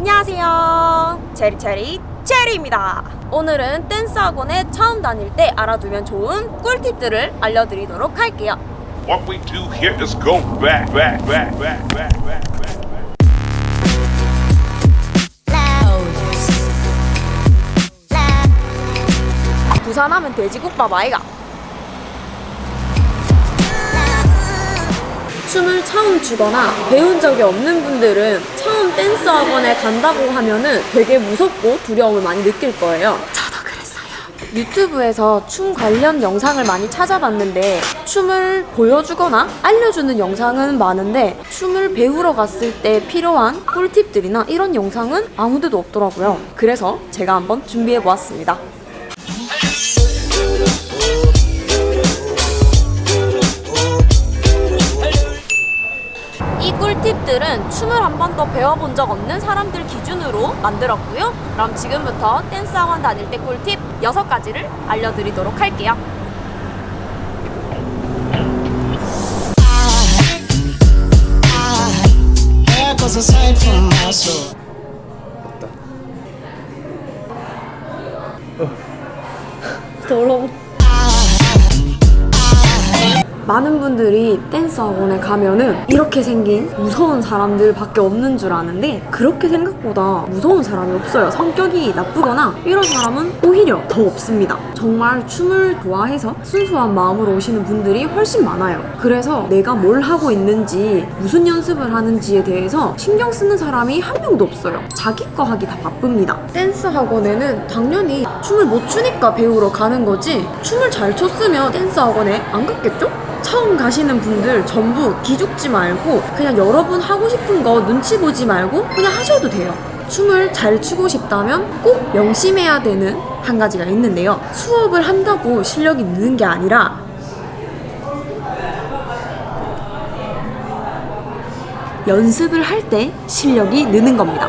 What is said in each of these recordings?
안녕하세요. 체리체리 체리입니다. 오늘은 댄스 학원에 처음 다닐 때 알아두면 좋은 꿀팁들을 알려드리도록 할게요. What we do here is go back, back, back, back, back, back, back. 부산하면 돼지국밥 아이가. 춤을 처음 추거나 배운 적이 없는 분들은 처음 댄스 학원에 간다고 하면은 되게 무섭고 두려움을 많이 느낄 거예요. 저도 그랬어요. 유튜브에서 춤 관련 영상을 많이 찾아봤는데 춤을 보여주거나 알려주는 영상은 많은데 춤을 배우러 갔을 때 필요한 꿀팁들이나 이런 영상은 아무데도 없더라고요. 그래서 제가 한번 준비해 보았습니다. 꿀팁들은 춤을 한 번도 배워본 적 없는 사람들 기준으로 만들었고요. 그럼 지금부터 댄스 학원 다닐 때 꿀팁 6가지를 알려드리도록 할게요. Soul. 더러워. 많은 분들이 댄스 학원에 가면은 이렇게 생긴 무서운 사람들밖에 없는 줄 아는데 그렇게 생각보다 무서운 사람이 없어요. 성격이 나쁘거나 이런 사람은 오히려 더 없습니다. 정말 춤을 좋아해서 순수한 마음으로 오시는 분들이 훨씬 많아요. 그래서 내가 뭘 하고 있는지 무슨 연습을 하는지에 대해서 신경 쓰는 사람이 한 명도 없어요. 자기 거 하기 다 바쁩니다. 댄스 학원에는 당연히 춤을 못 추니까 배우러 가는 거지 춤을 잘 췄으면 댄스 학원에 안 갔겠죠? 처음 가시는 분들 전부 기죽지 말고 그냥 여러분 하고 싶은 거 눈치 보지 말고 그냥 하셔도 돼요. 춤을 잘 추고 싶다면 꼭 명심해야 되는 한 가지가 있는데요. 수업을 한다고 실력이 느는 게 아니라 연습을 할 때 실력이 느는 겁니다.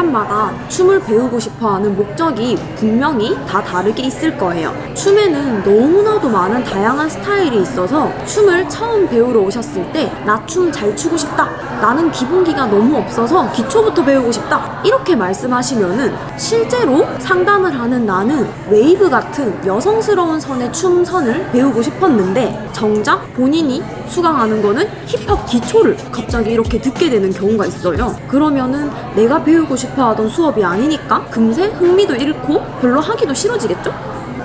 사람마다 춤을 배우고 싶어 하는 목적이 분명히 다 다르게 있을 거예요. 춤에는 너무나도 많은 다양한 스타일이 있어서 춤을 처음 배우러 오셨을 때 나 춤 잘 추고 싶다. 나는 기본기가 너무 없어서 기초부터 배우고 싶다. 이렇게 말씀하시면은 실제로 상담을 하는 나는 웨이브 같은 여성스러운 선의 춤선을 배우고 싶었는데 정작 본인이 수강하는 거는 힙합 기초를 갑자기 이렇게 듣게 되는 경우가 있어요. 그러면은 내가 배우고 싶어 하던 수업이 아니니까 금세 흥미도 잃고 별로 하기도 싫어지겠죠?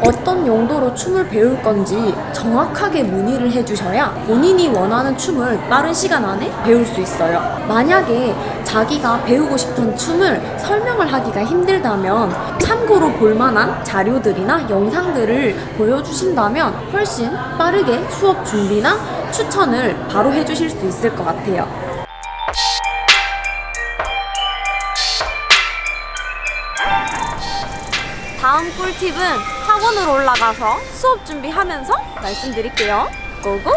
어떤 용도로 춤을 배울 건지 정확하게 문의를 해주셔야 본인이 원하는 춤을 빠른 시간 안에 배울 수 있어요. 만약에 자기가 배우고 싶은 춤을 설명을 하기가 힘들다면 참고로 볼 만한 자료들이나 영상들을 보여주신다면 훨씬 빠르게 수업 준비나 추천을 바로 해주실 수 있을 것 같아요. 꿀팁은 학원으로 올라가서 수업 준비하면서 말씀드릴게요. 고고!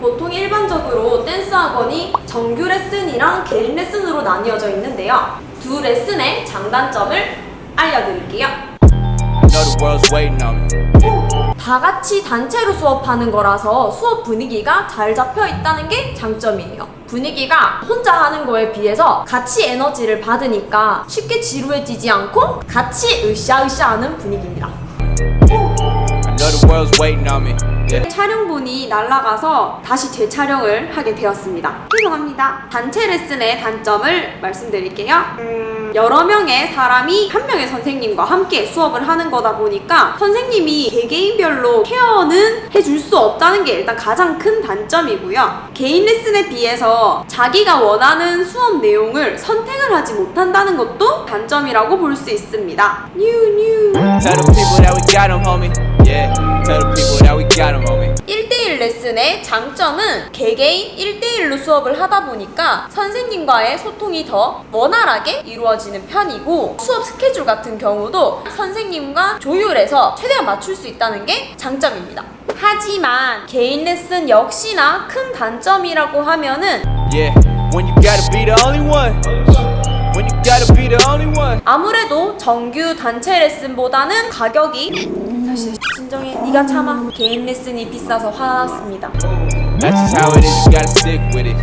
보통 일반적으로 댄스 학원이 정규 레슨이랑 개인 레슨으로 나뉘어져 있는데요. 두 레슨의 장단점을 알려드릴게요. 다 같이 단체로 수업하는 거라서 수업 분위기가 잘 잡혀 있다는 게 장점이에요. 분위기가 혼자 하는 거에 비해서 같이 에너지를 받으니까 쉽게 지루해지지 않고 같이 으쌰으쌰 하는 분위기입니다. Yeah. 촬영본이 날아가서 다시 재촬영을 하게 되었습니다. 죄송합니다. 단체 레슨의 단점을 말씀드릴게요. 음, 여러 명의 사람이 한 명의 선생님과 함께 수업을 하는 거다 보니까 선생님이 개개인별로 케어는 해줄 수 없다는 게 일단 가장 큰 단점이고요. 개인 레슨에 비해서 자기가 원하는 수업 내용을 선택을 하지 못한다는 것도 단점이라고 볼 수 있습니다. 뉴 뉴. Tell the people that we got 'em, homie. Yeah. Tell the people that we got 'em, homie. 1대1 레슨의 장점은 개개인 1대1로 수업을 하다 보니까 선생님과의 소통이 더 원활하게 이루어지는 편이고 수업 스케줄 같은 경우도 선생님과 조율해서 최대한 맞출 수 있다는 게 장점입니다. 하지만 개인 레슨 역시나 큰 단점이라고 하면은 Yeah. 아무래도 정규 단체 레슨보다는 가격이 다시 진정해. 네가 참아. 개인 레슨이 비싸서 화났습니다 That's just how it is, you gotta stick with it.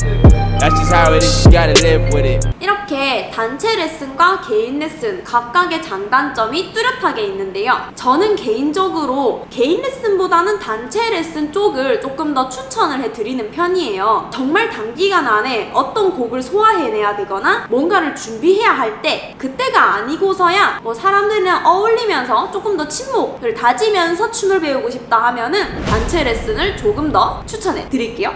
That's just how it is, you gotta live with it. 이렇게 단체 레슨과 개인 레슨 각각의 장단점이 뚜렷하게 있는데요. 저는 개인적으로 개인 레슨보다는 단체 레슨 쪽을 조금 더 추천을 해드리는 편이에요. 정말 단기간 안에 어떤 곡을 소화해내야 되거나 뭔가를 준비해야 할 때 그때가 아니고서야 뭐 사람들이랑 어울리면서 조금 더 친목을 다지면서 춤을 배우고 싶다 하면은 단체 레슨을 조금 더 추천해 드 릴게요.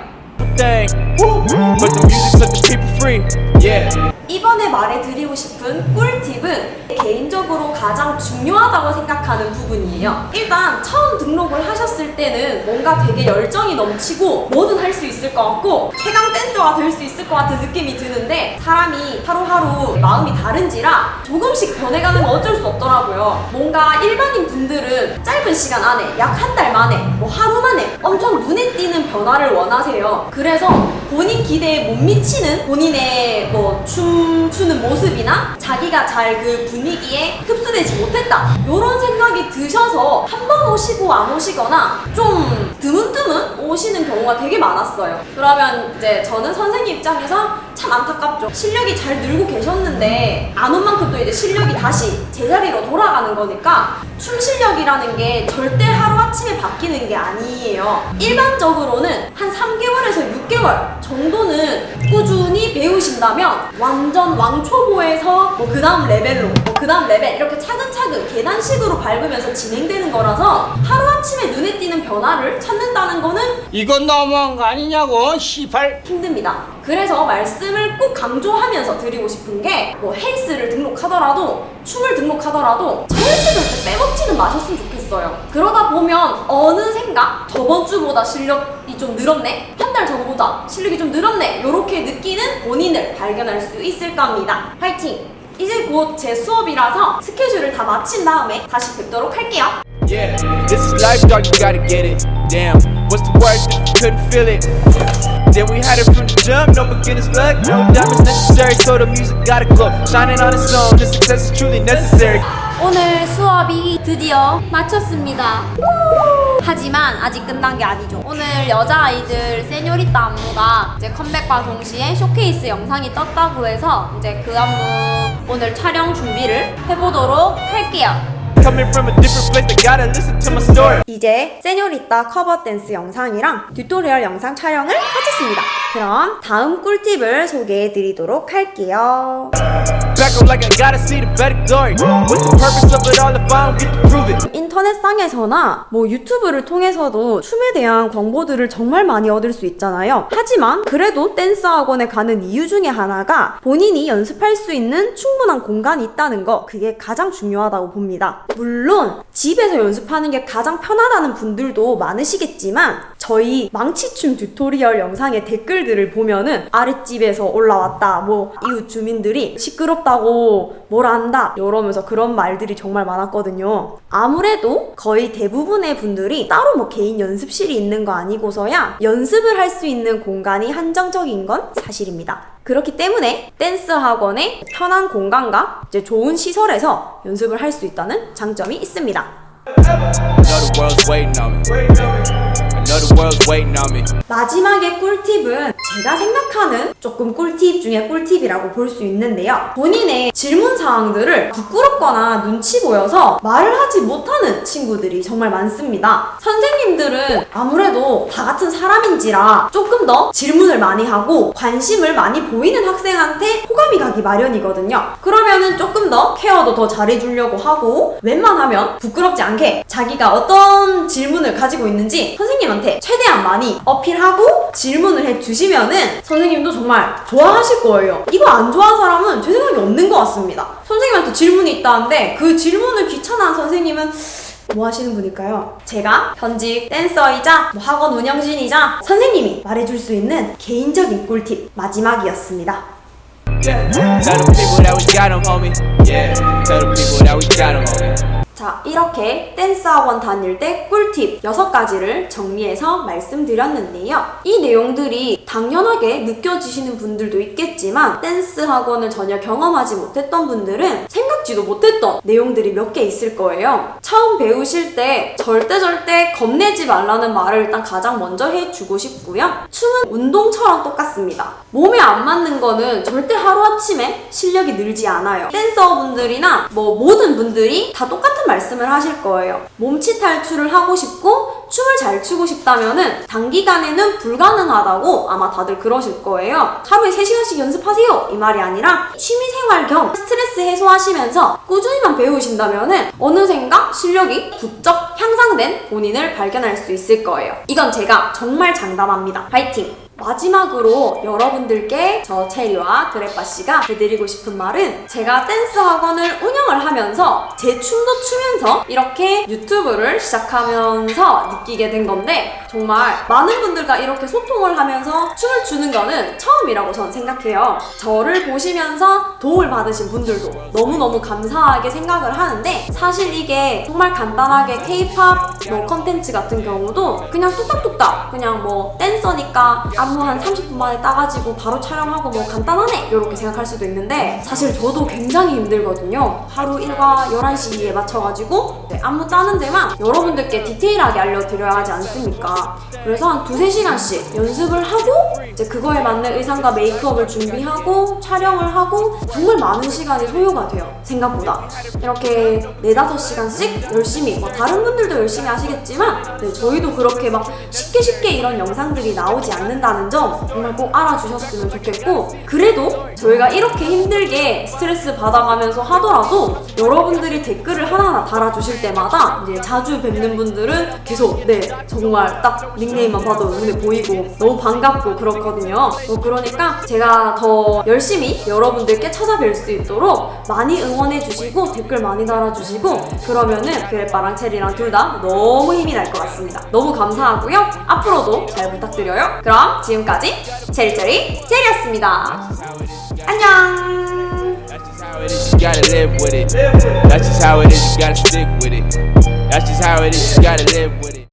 이번에 말해드리고 싶은 꿀팁은 개인적으로 가장 중요하다고 생각하는 부분이에요. 일단 처음 등록을 하셨을 때는 뭔가 되게 열정이 넘치고 뭐든 할 수 있을 것 같고 최강 댄서가 될 수 있을 것 같은 느낌이 드는데 사람이 하루하루 마음이 다른지라 조금씩 변해가는 건 어쩔 수 없더라고요. 뭔가 일반인 분들은 짧은 시간 안에 약 한 달 만에 뭐 하루 만에 엄청 눈에 띄는 변화를 원하세요. 그래서 본인 기대에 못 미치는 본인의 뭐 춤추는 모습이나 자기가 잘 그 분위기에 흡수되지 못했다. 이런 생각이 드셔서 한 번 오시고 안 오시거나 좀 드문드문 오시는 경우가 되게 많았어요. 그러면 이제 저는 선생님 입장에서 참 안타깝죠. 실력이 잘 늘고 계셨는데 안 온 만큼 또 이제 실력이 다시 제자리로 돌아가는 거니까 춤 실력이라는 게 절대 하루아침에 바뀌는 게 아니에요. 일반적으로는 한 3개월에서 6개월 정도는 꾸준히 배우신다면 완전 왕초보에서 뭐 그 다음 레벨로 뭐 그 다음 레벨 이렇게 차근차근 계단식으로 밟으면서 진행되는 거라서 하루아침에 눈에 띄는 변화를 찾는다는 거는 이건 너무한 거 아니냐고 시발 힘듭니다. 그래서 말씀을 꼭 강조하면서 드리고 싶은 게 뭐 헬스를 등록하더라도 춤을 등록하더라도 절대 절대 빼먹지는 마셨으면 좋겠어요. 그러다 보면 어느샌가 저번 주보다 실력이 좀 늘었네? 한 달 전보다 실력이 좀 늘었네? 이렇게 느끼는 본인을 발견할 수 있을 겁니다. 화이팅! 이제 곧 제 수업이라서 스케줄을 다 마친 다음에 다시 뵙도록 할게요. Yeah. This is life, dog, you gotta get it. Damn. What's the word couldn't feel it? Then we had it from the jump, no beginner's luck. No diamonds necessary, so the music gotta glow. Shining on its own, the success is truly necessary. 오늘 수업이 드디어 마쳤습니다. 하지만 아직 끝난 게 아니죠. 오늘 여자아이들 세뇨리따 안무가 이제 컴백과 동시에 쇼케이스 영상이 떴다고 해서 이제 그 안무 오늘 촬영 준비를 해보도록 할게요. 이제 세뇨리따 커버 댄스 영상이랑 튜토리얼 영상 촬영을 마쳤습니다. 그럼 다음 꿀팁을 소개해 드리도록 할게요. 인터넷상에서나 뭐 유튜브를 통해서도 춤에 대한 정보들을 정말 많이 얻을 수 있잖아요. 하지만 그래도 댄스 학원에 가는 이유 중에 하나가 본인이 연습할 수 있는 충분한 공간이 있다는 거 그게 가장 중요하다고 봅니다. 물론 집에서 연습하는 게 가장 편하다는 분들도 많으시겠지만 저희 망치춤 튜토리얼 영상의 댓글들을 보면은 아랫집에서 올라왔다 뭐 이웃 주민들이 시끄럽다고 뭐라 한다 이러면서 그런 말들이 정말 많았거든요. 아무래도 거의 대부분의 분들이 따로 뭐 개인 연습실이 있는 거 아니고서야 연습을 할 수 있는 공간이 한정적인 건 사실입니다. 그렇기 때문에 댄스 학원의 편한 공간과 이제 좋은 시설에서 연습을 할 수 있다는 장점이 있습니다 마지막의 꿀팁은 제가 생각하는 조금 꿀팁 중에 꿀팁이라고 볼 수 있는데요. 본인의 질문 사항들을 부끄럽거나 눈치 보여서 말을 하지 못하는 친구들이 정말 많습니다. 선생님들은 아무래도 다 같은 사람인지라 조금 더 질문을 많이 하고 관심을 많이 보이는 학생한테 호감이 가기 마련이거든요. 그러면은 조금 더 케어도 더 잘해주려고 하고 웬만하면 부끄럽지 않게 자기가 어떤 질문을 가지고 있는지 선생님한테 최대한 많이 어필하고 질문을 해주시면은 선생님도 정말 좋아하실 거예요. 이거 안 좋아하는 사람은 제 생각에 없는 것 같습니다. 선생님한테 질문이 있다는데 그 질문을 귀찮아하는 선생님은 뭐 하시는 분일까요? 제가 현직 댄서이자 뭐 학원 운영진이자 선생님이 말해줄 수 있는 개인적인 꿀팁 마지막이었습니다. Tell the people that we got 'em, homie. Yeah. Tell the people that we got 'em, homie. 자, 이렇게 댄스 학원 다닐 때 꿀팁 6가지를 정리해서 말씀드렸는데요. 이 내용들이 당연하게 느껴지시는 분들도 있겠지만 댄스 학원을 전혀 경험하지 못했던 분들은 생각 생각지도 못했던 내용들이 몇 개 있을 거예요. 처음 배우실 때 절대 절대 겁내지 말라는 말을 일단 가장 먼저 해주고 싶고요. 춤은 운동처럼 똑같습니다. 몸에 안 맞는 거는 절대 하루아침에 실력이 늘지 않아요. 댄서분들이나 뭐 모든 분들이 다 똑같은 말 씀을 하실 거예요. 몸치 탈출을 하고 싶고 춤을 잘 추고 싶다면은 단기간에는 불가능하다고 아마 다들 그러실 거예요. 하루에 3시간씩 연습하세요! 이 말이 아니라 취미생활 겸 스트레스 해소하시면서 꾸준히만 배우신다면은 어느샌가 실력이 부쩍 향상된 본인을 발견할 수 있을 거예요. 이건 제가 정말 장담합니다. 파이팅! 마지막으로 여러분들께 저 체리와 그레빠 씨가 해드리고 싶은 말은 제가 댄스 학원을 운영을 하면서 제 춤도 추면서 이렇게 유튜브를 시작하면서 느끼게 된 건데 정말 많은 분들과 이렇게 소통을 하면서 춤을 추는 거는 처음이라고 저는 생각해요. 저를 보시면서 도움을 받으신 분들도 너무너무 감사하게 생각을 하는데 사실 이게 정말 간단하게 K-팝 뭐 컨텐츠 같은 경우도 그냥 뚝딱뚝딱 그냥 뭐 댄서니까 안무 한 30분 만에 따가지고 바로 촬영하고 뭐 간단하네 이렇게 생각할 수도 있는데 사실 저도 굉장히 힘들거든요. 하루 일과 11시에 맞춰가지고 네, 안무 따는 데만 여러분들께 디테일하게 알려드려야 하지 않습니까? 그래서 한 두세 시간씩 연습을 하고 이제 그거에 맞는 의상과 메이크업을 준비하고 촬영을 하고 정말 많은 시간이 소요가 돼요. 생각보다. 이렇게 네다섯 시간씩 열심히 뭐 다른 분들도 열심히 하시겠지만 네, 저희도 그렇게 막 쉽게 쉽게 이런 영상들이 나오지 않는다는 점 정말 꼭 알아주셨으면 좋겠고 그래도 저희가 이렇게 힘들게 스트레스 받아가면서 하더라도 여러분들이 댓글을 하나하나 달아주실 때마다 이제 자주 뵙는 분들은 계속 네 정말 딱 닉네임만 봐도 눈에 보이고 너무 반갑고 그렇거든요. 어, 그러니까 제가 더 열심히 여러분들께 찾아뵐 수 있도록 많이 응원해 주시고 댓글 많이 달아주시고 그러면은 그래빠랑 체리랑 둘 다 너무 힘이 날 것 같습니다. 너무 감사하고요. 앞으로도 잘 부탁드려요. 그럼 지금까지 체리체리 체리였습니다. 안녕. It is, you gotta live with it. That's just how it is, you gotta stick with it. That's just how it is, you gotta live with it.